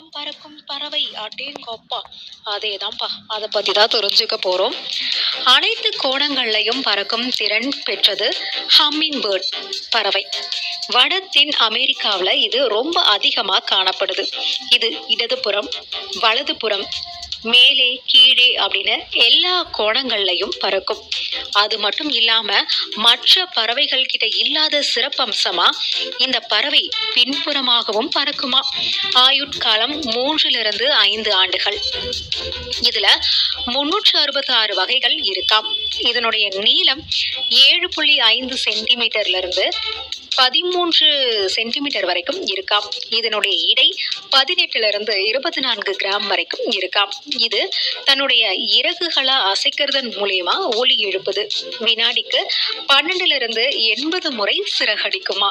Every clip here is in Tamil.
பறக்கும் பறக்கும் பறவை அப்படிங்கப்பா அதே தான்ப்பா அதை பற்றி தான் தெரிஞ்சுக்க போகிறோம் அனைத்து கோணங்கள்லையும் பறக்கும் திறன் பெற்றது ஹம்மிங் பேர்ட் பறவை. வட தென் அமெரிக்காவில் இது ரொம்ப அதிகமாக காணப்படுது. இது இடதுபுறம் வலதுபுறம் மேலே கீழே அப்படின்னு எல்லா கோணங்கள்லையும் பறக்கும். அது மட்டும் இல்லாம மற்ற பறவைகள் கிட்ட இல்லாத சிறப்பம்சமா இந்த பறவை பின்புறமாகவும் பறக்குமா? ஆயுட்காலம் மூன்றிலிருந்து ஐந்து ஆண்டுகள். இதுல முன்னூற்று அறுபத்தி ஆறு வகைகள் இருக்காம். இதனுடைய நீளம் ஏழு புள்ளி ஐந்து சென்டிமீட்டர்ல இருந்து பதிமூன்று சென்டிமீட்டர் வரைக்கும் இருக்காம். இதனுடைய இடை பதினெட்டுல இருந்து இருபத்தி நான்கு கிராம் வரைக்கும் இருக்காம். இது தன்னுடைய இறகுகளை அசைக்கிறதன் மூலியமா ஒலி எழுப்புது. வினாடிக்கு பன்னெண்டுல இருந்து எண்பது முறை சிறகடிக்குமா.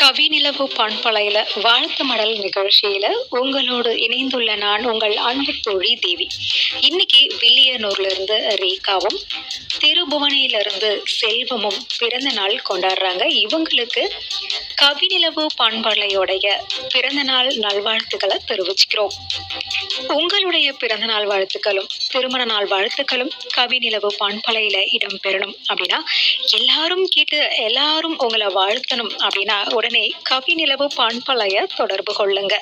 கவிநிலவு பண்பலையில வாழ்த்து மடல் நிகழ்ச்சியில உங்களோடு இணைந்துள்ள நான் உங்கள் அன்பு தோழி தேவி. இன்னைக்கு வில்லியனூர்ல இருந்து ரேகாவும் திருபுவனையிலிருந்து செல்வமும் பிறந்த நாள் கொண்டாடுறாங்க. இவங்களுக்கு கவிநிலவு பண்பாளையோடைய பிறந்த நாள் நல்வாழ்த்துக்களை தெரிவிச்சுக்கிறோம். உங்களுடைய பிறந்த நாள் வாழ்த்துக்களும் திருமண நாள் வாழ்த்துக்களும் கவிநிலவு பண்பலையில இடம்பெறணும் அப்படின்னா எல்லாரும் கேட்டு எல்லாரும் உங்களை வாழ்த்தணும் அப்படின்னா உடனே கவிநிலவு பண்பலைய தொடர்பு கொள்ளுங்க.